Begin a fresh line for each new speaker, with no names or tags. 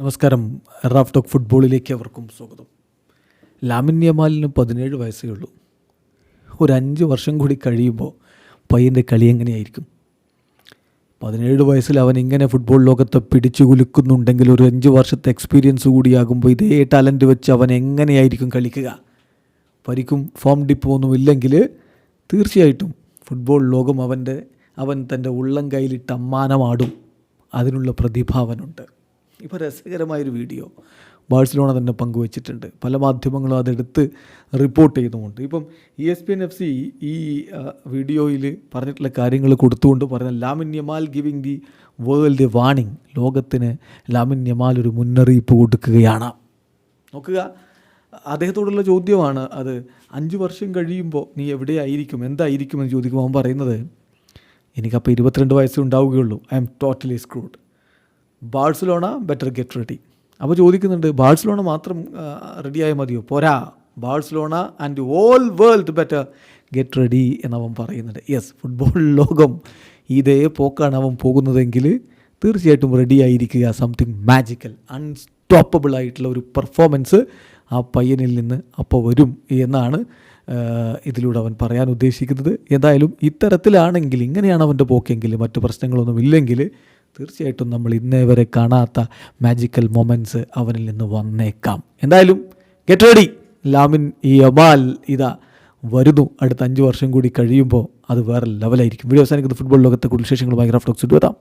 നമസ്കാരം. Raf talk ഫുട്ബോളിലേക്ക് അവർക്കും സ്വാഗതം. ലാമിൻ യമാലിന് പതിനേഴ് വയസ്സേ ഉള്ളൂ. ഒരു അഞ്ച് വർഷം കൂടി കഴിയുമ്പോൾ പയ്യന്റെ കളി എങ്ങനെയായിരിക്കും? പതിനേഴ് വയസ്സിൽ അവൻ ഇങ്ങനെ ഫുട്ബോൾ ലോകത്തെ പിടിച്ചു കുലുക്കുന്നുണ്ടെങ്കിൽ ഒരു അഞ്ച് വർഷത്തെ എക്സ്പീരിയൻസ് കൂടിയാകുമ്പോൾ ഇതേ ടാലന്റ് വെച്ച് അവൻ എങ്ങനെയായിരിക്കും കളിക്കുക? പരിക്കും ഫോം ഡിപ്പ് ഒന്നും ഇല്ലെങ്കിൽ തീർച്ചയായിട്ടും ഫുട്ബോൾ ലോകം അവന്റെ അവൻ തന്റെ ഉള്ളം കയ്യിലിട്ട് അമ്മാനമാടും. അതിനുള്ള പ്രതിഭ അവനുണ്ട് ഇപ്പോൾ രസകരമായൊരു വീഡിയോ. ബാഴ്സലോണ തന്നെ പങ്കുവച്ചിട്ടുണ്ട്. പല മാധ്യമങ്ങളും അതെടുത്ത് റിപ്പോർട്ട് ചെയ്യുന്നുമുണ്ട്. ഇപ്പം E S P N F C ഈ വീഡിയോയിൽ പറഞ്ഞിട്ടുള്ള കാര്യങ്ങൾ കൊടുത്തുകൊണ്ട് പറയുന്ന Lamine Yamal giving the world warning Lamine Lamine Yamal ഒരു മുന്നറിയിപ്പ് കൊടുക്കുകയാണ്. നോക്കുക. അദ്ദേഹത്തോടുള്ള ചോദ്യമാണ് അത്. അഞ്ച് വർഷം കഴിയുമ്പോൾ നീ എവിടെയായിരിക്കും? എന്തായിരിക്കും എന്ന് ചോദിക്കുമ്പോൾ അവൻ പറയുന്നത് എനിക്കപ്പോൾ ഇരുപത്തിരണ്ട് വയസ്സേ ഉണ്ടാവുകയുള്ളൂ. I am totally screwed Barcelona better get ready അപ്പോൾ ചോദിക്കുന്നുണ്ട് ബാഴ്സലോണ മാത്രം റെഡിയായ മതിയോ? പോരാ. Barcelona and all world better get ready എന്നവൻ പറയുന്നുണ്ട്. യെസ് ഫുട്ബോൾ ലോകം ഇതേ പോക്കാണ് അവൻ പോകുന്നതെങ്കിൽ തീർച്ചയായിട്ടും റെഡിയായിരിക്കുക സംതിങ് മാജിക്കൽ അൺസ്റ്റോപ്പബിൾ ആയിട്ടുള്ള ഒരു പെർഫോമൻസ് ആ പയ്യനിൽ നിന്ന് അപ്പോൾ വരും എന്നാണ് ഇതിലൂടെ അവൻ പറയാൻ ഉദ്ദേശിക്കുന്നത്. എന്തായാലും ഇത്തരത്തിലാണെങ്കിൽ ഇങ്ങനെയാണ് അവന്റെ പോക്കെങ്കിൽ മറ്റു പ്രശ്നങ്ങളൊന്നും ഇല്ലെങ്കിൽ തീർച്ചയായിട്ടും നമ്മൾ ഇന്നേ വരെ കാണാത്ത മാജിക്കൽ മൊമെന്റ്സ് അവനിൽ നിന്ന് വന്നേക്കാം. എന്തായാലും ഗെറ്റ് റെഡി ലാമിൻ ഈ അബാൽ ഇതാ വരുന്നു. അടുത്ത അഞ്ച് വർഷം കൂടി കഴിയുമ്പോൾ അത് വേറെ ലെവലായിരിക്കും വീഡിയോ അവസാനിക്കുന്ന. ഫുട്ബോൾ ലോകത്തെ കൂടുതൽ വിശേഷങ്ങളുമായി ടോക്സ് എത്താം